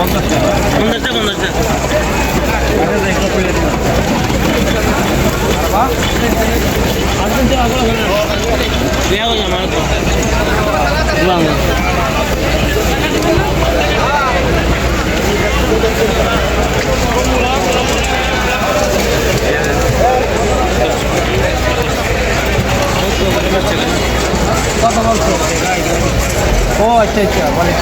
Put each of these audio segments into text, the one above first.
পঞ্চাশটা পঞ্চাশটা দেওয়া হলো আমার তো ও আচ্ছা আচ্ছা বলে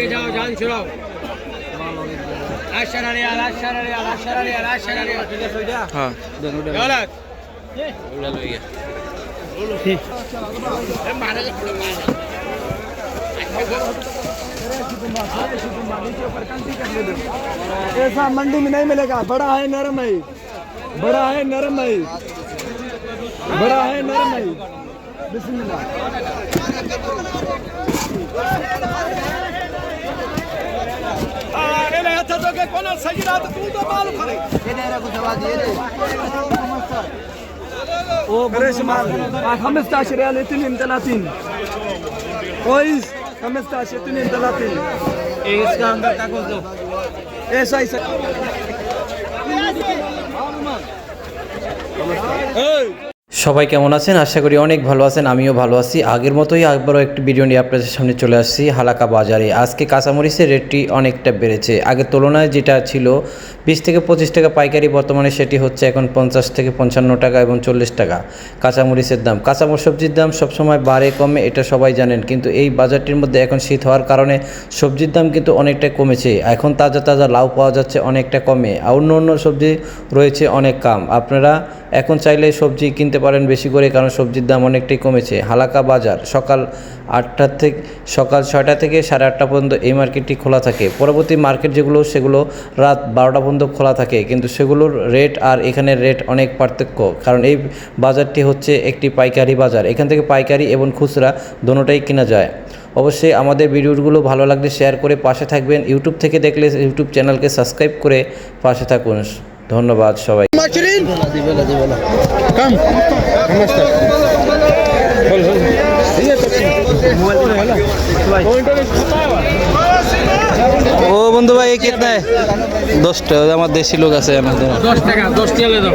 लेके जाओ जान छुड़ाओ। गलत। ऐसा मंडी में नहीं मिलेगा। बड़ा है नरम है। बड़ा है नरम है। बड़ा है नरम है। बिस्मिल्लाह। যোগে কোন সজিরাত তুই তো মাল করে او قريش مال 15 ريال 32 كويس 15 32 ايه اس کا اندر تاکو دو ایسا ایسا اے সবাই কেমন আছেন? আশা করি অনেক ভালো আছেন, আমিও ভালো আছি। আগের মতোই আবারও একটি ভিডিও নিয়ে আপনাদের সামনে চলে আসছি, হালাকা বাজারে। আজকে কাঁচামরিচের রেটটি অনেকটা বেড়েছে। আগের তুলনায় যেটা ছিল বিশ থেকে পঁচিশ টাকা পাইকারি, বর্তমানে সেটি হচ্ছে এখন পঞ্চাশ থেকে পঞ্চান্ন টাকা এবং চল্লিশ টাকা কাঁচামরিচের দাম। কাঁচামরিচ সবজির দাম সবসময় বাড়ে, কমে, এটা সবাই জানেন। কিন্তু এই বাজারটির মধ্যে এখন শীত হওয়ার কারণে সবজির দাম কিন্তু অনেকটা কমেছে। এখন তাজা তাজা লাউ পাওয়া যাচ্ছে অনেকটা কমে। আর অন্য অন্য সবজি রয়েছে অনেক কম। আপনারা এখন চাইলে সবজি কিনতে পারেন। বেশি করে, কারণ সবজির দাম অনেকটাই কমেছে। হালাকা বাজার, সকাল আটটার থেকে, সকাল ছয়টা থেকে সাড়ে আটটা পর্যন্ত এই মার্কেটটি খোলা থাকে। পরবর্তী মার্কেট যেগুলো, সেগুলো রাত বারোটা পর্যন্ত খোলা থাকে, কিন্তু সেগুলোর রেট আর এখানের রেট অনেক পার্থক্য, কারণ এই বাজারটি হচ্ছে একটি পাইকারি বাজার। এখান থেকে পাইকারি এবং খুচরা দোনোটাই কেনা যায়। অবশ্যই আমাদের ভিডিওগুলো ভালো লাগলে শেয়ার করে পাশে থাকবেন। ইউটিউব থেকে দেখলে ইউটিউব চ্যানেলকে সাবস্ক্রাইব করে পাশে থাকুন। ধন্যবাদ সবাই। ও বন্ধু ভাই কেতনা দশ টাকা আমার দেশি লোক আছে আমাদের দশ। টাকা দশ টাকা দশ